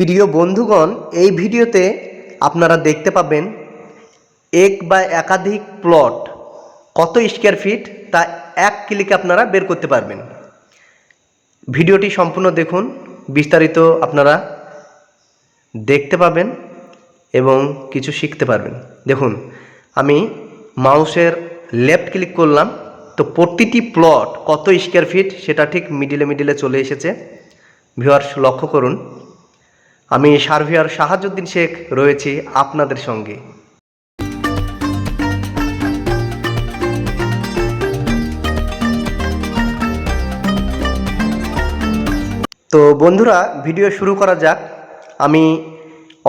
প্রিয় বন্ধুগণ, এই ভিডিওতে আপনারা দেখতে পাবেন এক বা একাধিক প্লট কত স্কোয়ার ফিট তা এক ক্লিকে আপনারা বের করতে পারবেন। ভিডিওটি সম্পূর্ণ দেখুন, বিস্তারিত আপনারা দেখতে পাবেন এবং কিছু শিখতে পারবেন। দেখুন, আমি মাউসের লেফট ক্লিক করলাম, তো প্রতিটি প্লট কত স্কোয়ার ফিট সেটা ঠিক মিডিলে মিডিলে চলে এসেছে। ভিউয়ার্স লক্ষ্য করুন। আমি সার্ভিয়ার শাহাজুদ্দিন শেখ রয়েছি আপনাদের সঙ্গে। তো বন্ধুরা, ভিডিও শুরু করা যাক। আমি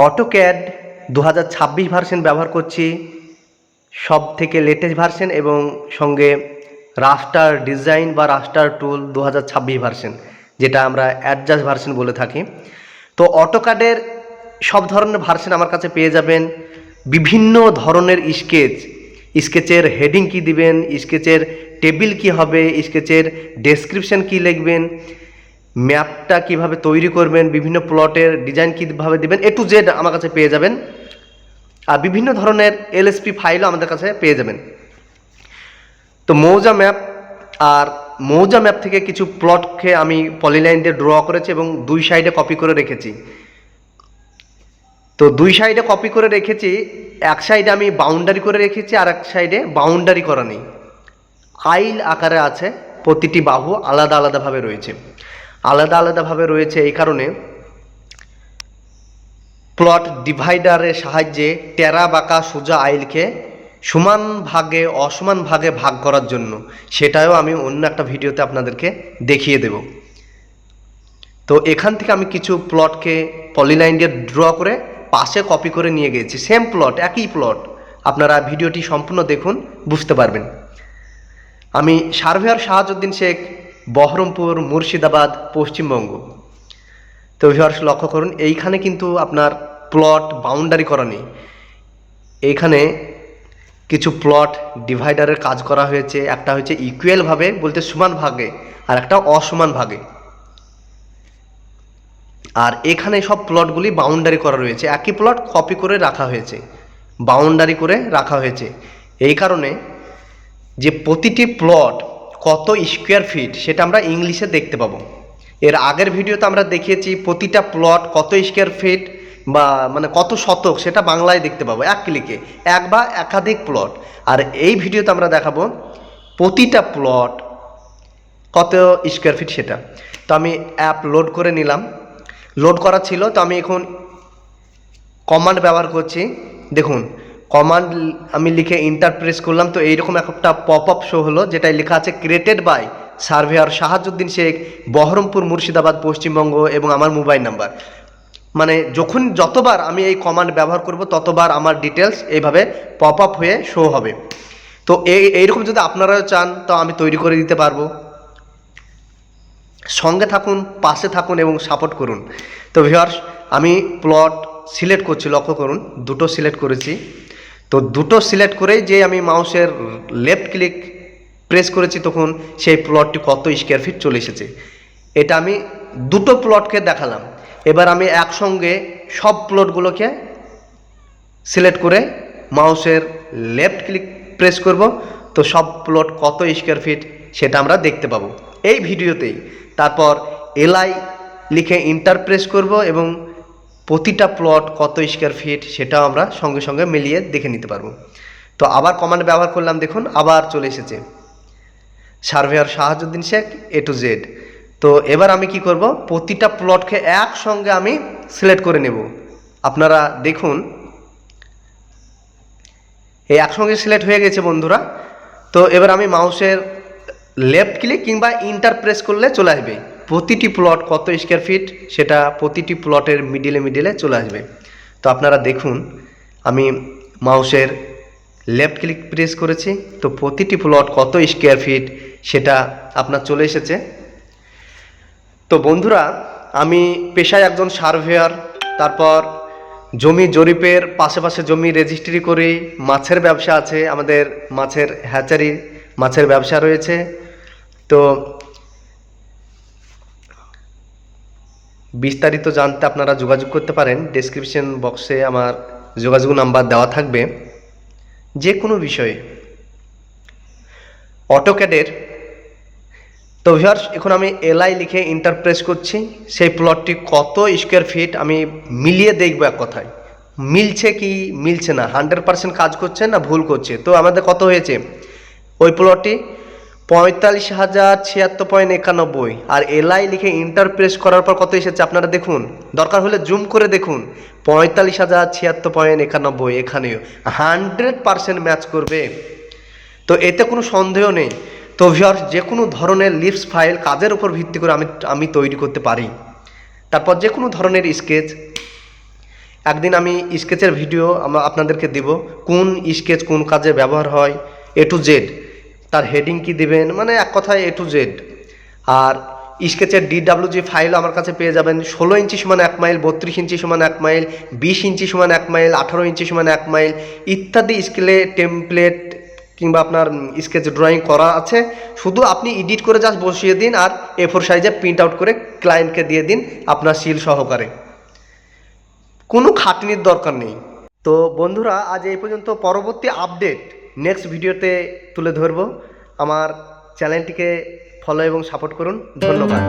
অটোক্যাড দু হাজার ছাব্বিশ ভার্সেন ব্যবহার করছি সব থেকে লেটেস্ট ভার্সেন এবং সঙ্গে রাস্টার ডিজাইন বা রাস্টার টুল দু হাজার ছাব্বিশ ভার্সেন, যেটা আমরা অ্যাডজাস্ট ভার্সন বলে থাকি। তো অটোক্যাডের সব ধরনের ভার্সন আমার কাছে পেয়ে যাবেন। বিভিন্ন ধরনের স্কেচ স্কেচের হেডিং কি দিবেন স্কেচের টেবিল কি হবে স্কেচের ডেসক্রিপশন কি লিখবেন ম্যাপটা কীভাবে তৈরি করবেন, বিভিন্ন প্লটের ডিজাইন কীভাবে দিবেন এ টু জেড আমার কাছে পেয়ে যাবেন। আর বিভিন্ন ধরনের এলএসপি ফাইলও আমাদের কাছে পেয়ে যাবেন। তো মৌজা ম্যাপ আর মৌজা ম্যাপ থেকে কিছু প্লটকে আমি পলিলাইন দিয়ে ড্র করেছি এবং দুই সাইডে কপি করে রেখেছি। তো দুই সাইডে কপি করে রেখেছি, এক সাইডে আমি বাউন্ডারি করে রেখেছি, আর এক সাইডে বাউন্ডারি করা নেই। আইল আকারে আছে, প্রতিটি বাহু আলাদা আলাদাভাবে রয়েছে। আলাদা আলাদাভাবে রয়েছে এই কারণে প্লট ডিভাইডারের সাহায্যে টেরা বাঁকা সোজা আইলকে সমান ভাগে, অসমান ভাগে ভাগ করার জন্য, সেটাও আমি অন্য একটা ভিডিওতে আপনাদেরকে দেখিয়ে দেব। তো এখান থেকে আমি কিছু প্লটকে পলিলাইন দিয়ে ড্র করে পাশে কপি করে নিয়ে গেছি। সেম প্লট একই প্লট আপনারা ভিডিওটি সম্পূর্ণ দেখুন, বুঝতে পারবেন। আমি সার্ভেয়ার শাহাজুদ্দিন শেখ, বহরমপুর, মুর্শিদাবাদ, পশ্চিমবঙ্গ। তো ভিউয়ার্স লক্ষ্য করুন, এইখানে কিন্তু আপনার প্লট বাউন্ডারি করা নেই। এইখানে কিছু প্লট ডিভাইডারের কাজ করা হয়েছে। একটা হচ্ছে ইকুয়ালভাবে বলতে সমান ভাগে, আর একটা অসমান ভাগে। আর এখানে সব প্লটগুলি বাউন্ডারি করা রয়েছে। একই প্লট কপি করে রাখা হয়েছে। বাউন্ডারি করে রাখা হয়েছে। এই কারণে যে প্রতিটি প্লট কত স্কোয়ার ফিট সেটা আমরা ইংলিশে দেখতে পাবো। এর আগের ভিডিওতে আমরা দেখিয়েছি প্রতিটা প্লট কত স্কোয়ার ফিট বা মানে কত শতক সেটা বাংলায় দেখতে পাবো, এক ক্লিকে এক বা একাধিক প্লট আর এই ভিডিওতে আমরা দেখাবো প্রতিটা প্লট কত স্কোয়ার ফিট সেটা। তো আমি অ্যাপ লোড করে নিলাম। লোড করা ছিল, তো আমি এখন কমান্ড ব্যবহার করছি। দেখুন কমান্ড আমি লিখে ইন্টার প্রেস করলাম, তো এইরকম একটা পপ আপ শো হলো, যেটায় লেখা আছে created by surveyor Shahajuddin Sheikh, Baharampur Murshidabad, Paschimbanga এবং আমার মোবাইল নাম্বার মানে যখন যতবার আমি এই কমান্ড ব্যবহার করব, ততবার আমার ডিটেলস এইভাবে পপ আপ হয়ে শো হবে। তো এই, এইরকম যদি আপনারাও চান, তো আমি তৈরি করে দিতে পারব। সঙ্গে থাকুন, পাশে থাকুন এবং সাপোর্ট করুন। তো ভিউয়ার্স আমি প্লট সিলেক্ট করছি, লক্ষ্য করুন, দুটো সিলেক্ট করেছি। তো দুটো সিলেক্ট করেই যে আমি মাউসের লেফট ক্লিক প্রেস করেছি, তখন সেই প্লটটি কত স্কোয়ার ফিট চলে এসেছে। এটা আমি দুটো প্লটকে দেখালাম। এবার আমি একসঙ্গে সব প্লটগুলোকে সিলেক্ট করে মাউসের লেফট ক্লিক প্রেস করব। তো সব প্লট কত স্কোয়ার ফিট সেটা আমরা দেখতে পাবো। এই ভিডিওতেই তারপর এলআই লিখে ইন্টার প্রেস করব এবং প্রতিটা প্লট কত স্কোয়ার ফিট সেটাও আমরা সঙ্গে সঙ্গে মিলিয়ে দেখে নিতে পারব। তো আবার কমান্ড ব্যবহার করলাম, দেখুন, আবার চলে এসেছে। Surveyor Shahajuddin Sheikh A to Z তো এবার আমি কি করব? প্রতিটা প্লটকে একসঙ্গে আমি সিলেক্ট করে নেব। আপনারা দেখুন, এই একসঙ্গে সিলেক্ট হয়ে গেছে বন্ধুরা। তো এবার আমি মাউসের লেফট ক্লিক কিংবা ইন্টার প্রেস করলে চলে আসবে। প্রতিটি প্লট কত স্কোয়ার ফিট সেটা প্রতিটি প্লটের মিডিলে মিডিলে চলে আসবে। তো আপনারা দেখুন, আমি মাউসের লেফট ক্লিক প্রেস করেছি। তো প্রতিটি প্লট কত স্কোয়ার ফিট সেটা আপনার চলে এসেছে। তো বন্ধুরা, আমি পেশায় একজন সার্ভেয়ার, তারপর জমি জরিপের পাশে জমি রেজিস্ট্রি করি, মাছের ব্যবসা আছে, আমাদের মাছের হ্যাচারি মাছের ব্যবসা রয়েছে। তো বিস্তারিত জানতে আপনারা যোগাযোগ করতে পারেন ডেসক্রিপশন বক্সে আমার যোগাযোগ নাম্বার দেওয়া থাকবে। যে কোনো বিষয়ে। অটোক্যাডের তো ভিউয়ার্স এখন আমি এলআই লিখে ইন্টারপ্রেস করছি। সেই প্লটটি কত স্কোয়ার ফিট আমি মিলিয়ে দেখব এক কথায়। মিলছে কি মিলছে না? হান্ড্রেড পার্সেন্ট কাজ করছে না ভুল করছে? তো আমাদের কত হয়েছে? ওই প্লটটি পঁয়তাল্লিশ হাজার ছিয়াত্তর পয়েন্ট একানব্বই। আর এলআই লিখে ইন্টারপ্রেস করার পর কত এসেছে আপনারা দেখুন। দরকার হলে জুম করে দেখুন। পঁয়তাল্লিশ হাজার ছিয়াত্তর পয়েন্ট একানব্বই এখানেও। হান্ড্রেড পার্সেন্ট ম্যাচ করবে। তো এতে কোনো সন্দেহ নেই। তো ভিওর যে কোনো ধরনের লিপস ফাইল কাজের উপর ভিত্তি করে আমি আমি তৈরি করতে পারি। তারপর যে কোনো ধরনের স্কেচ একদিন আমি স্কেচের ভিডিও আমরা আপনাদেরকে দেব, কোন স্কেচ কোন কাজে ব্যবহার হয় এ টু জেড তার হেডিং কি দিবেন মানে এক কথায় এ টু জেড আর স্কেচের ডিডাব্লিউজি ফাইল আমার কাছে পেয়ে যাবেন, ষোলো ইঞ্চি সমান এক মাইল, বত্রিশ ইঞ্চি সমান এক মাইল, বিশ ইঞ্চি সমান এক মাইল, আঠারো ইঞ্চি সমান এক মাইল, ইত্যাদি স্কেলে টেমপ্লেট কিংবা আপনার স্কেচ ড্রয়িং করা আছে, শুধু আপনি এডিট করে জাস্ট বসিয়ে দিন আর এ ফোর সাইজে প্রিন্ট আউট করে ক্লায়েন্টকে দিয়ে দিন আপনার সিল সহকারে। কোনো খাটনির দরকার নেই। তো বন্ধুরা, আজ এই পর্যন্ত পরবর্তী আপডেট নেক্সট ভিডিওতে তুলে ধরবো। আমার চ্যানেলটিকে ফলো এবং সাপোর্ট করুন। ধন্যবাদ।